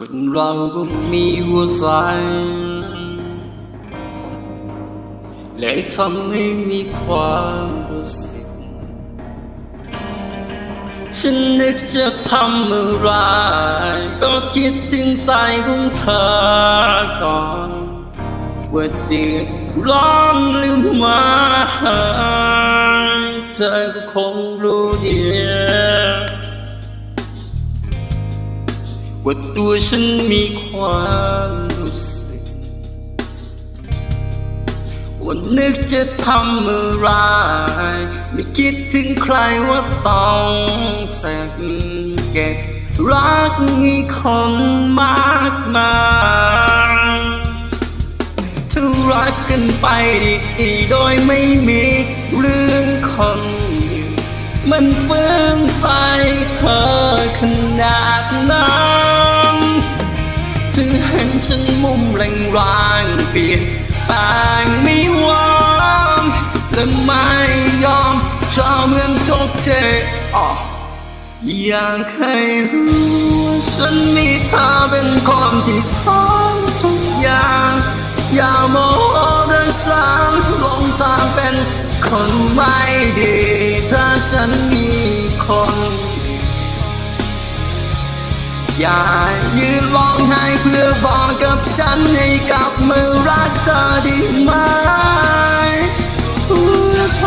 คนเราก็มีหัวใจและทำให้มีความรู้สึก ฉันนึกจะทำอะไร ก็คิดถึงสายของเธอก่อนว่าเดือดร้อนหรือไม่เธอก็คงรู้ดี ว่าตัวฉันมีความรู้สึกว่านึกจะทำอะไร ไม่คิดถึงใครว่าต้องสังเกตรักมีคนมากมายถ้ารักกันไปดีๆโดยไม่มีเรื่องคนอื่น มันฟื้นใจเธอขนาดนั้นถึงเห็นฉันมุมแรงๆเปลี่ยนแปลงไม่หวังและไม่ยอมจะเหมือนทุกเทอออยากให้รู้ว่าฉันมีเธอเป็นคนที่สองทุกอย่าง อย่าโมโหถ้าฉันลงทางเป็น คนไม่ดีถ้าฉันมีคน อย่ายืนร้องไห้เพื่อบอกกับฉันให้กลับมือรักเธอดีไหมหัวใจ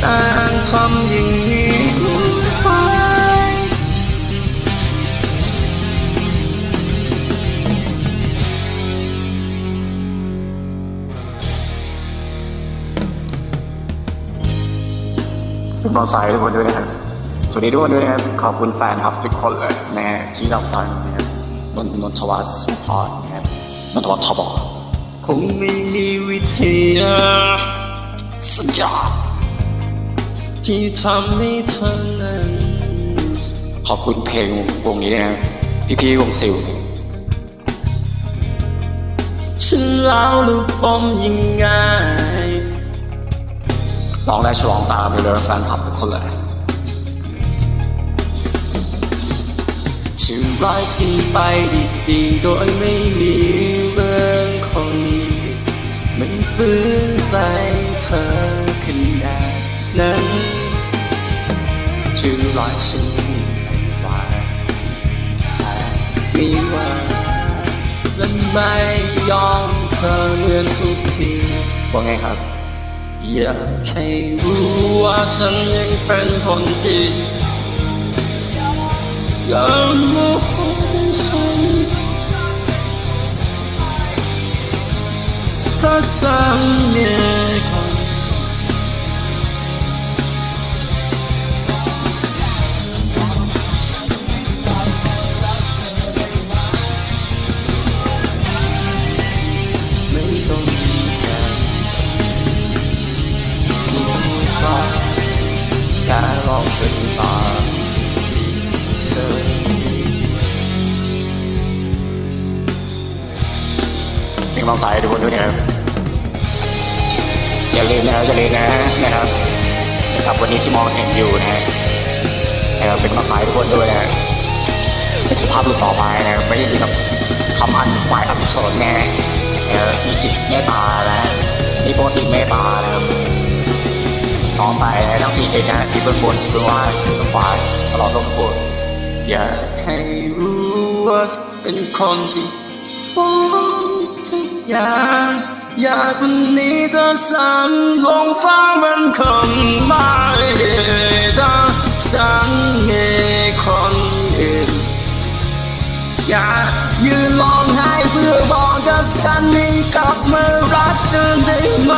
แต่ทำอย่างนี้ หัวใจเป็นบอลสายทุกคนด้วยนะครับสวัสดีทุกคนด้วยนะครับขอบคุณแฟนครับทุกคนเลยนะฮะที่รับฟังนะครับนนนนทวัฒน์สุพรนะครับนนทวัฒน์ทบคงไม่มีวิธีสัญญาที่ทำให้เธอนั้นขอบคุณเพลงวงนี้ด้วยนะครับพี่พี่ๆวงซิลฉันเล่าลูกปมยังไง ร้องได้ฉลองตามไปเลยแฟนคลับทุกคนเลยฉันรักกันไปดีๆโดยไม่มีเรื่องคนอื่นมันฟื้นใจเธอขนาดนั้นชื่อรักฉันไม่ว่าไม่ว่าและไม่ยอมเธอเหมือนทุกทีว่าไงครับ อยากให้รู้ว่าฉันยังเป็นคนที่ยังโมโหที่ฉันถ้าฉันมีคน แค่ลองช่วยตามเธอเป็นกำลังใจให้ทุกคนด้วยนะครับอย่าลืมนะครับอย่าลืมนะนะครับนะครับวันนี้ที่มองเห็นอยู่นะนะครับเป็นกำลังใจให้ทุกคนด้วยนะฮะในสภาพหลุดต่อไปนะไม่ได้มีแบบคำอันฝ่ายอภิสรแน่เอ่อมีจิตเมตตานะมีปกติเมตตานะครับ น้อไปทั้งสี่เพลงนะที่เบื้องบนที่เบื้องล่างเบื้องขวาตลอดลมบนอยากให้รู้ว่าเป็นคนที่สองทุกอย่างอยากวันนี้ถ้าฉันลงทางเป็นคนไม่ดีถ้าฉันมีคนอื่นอย่ายืนร้องไห้เพื่อบอกกับฉันให้กลับมารักเธอได้ไหม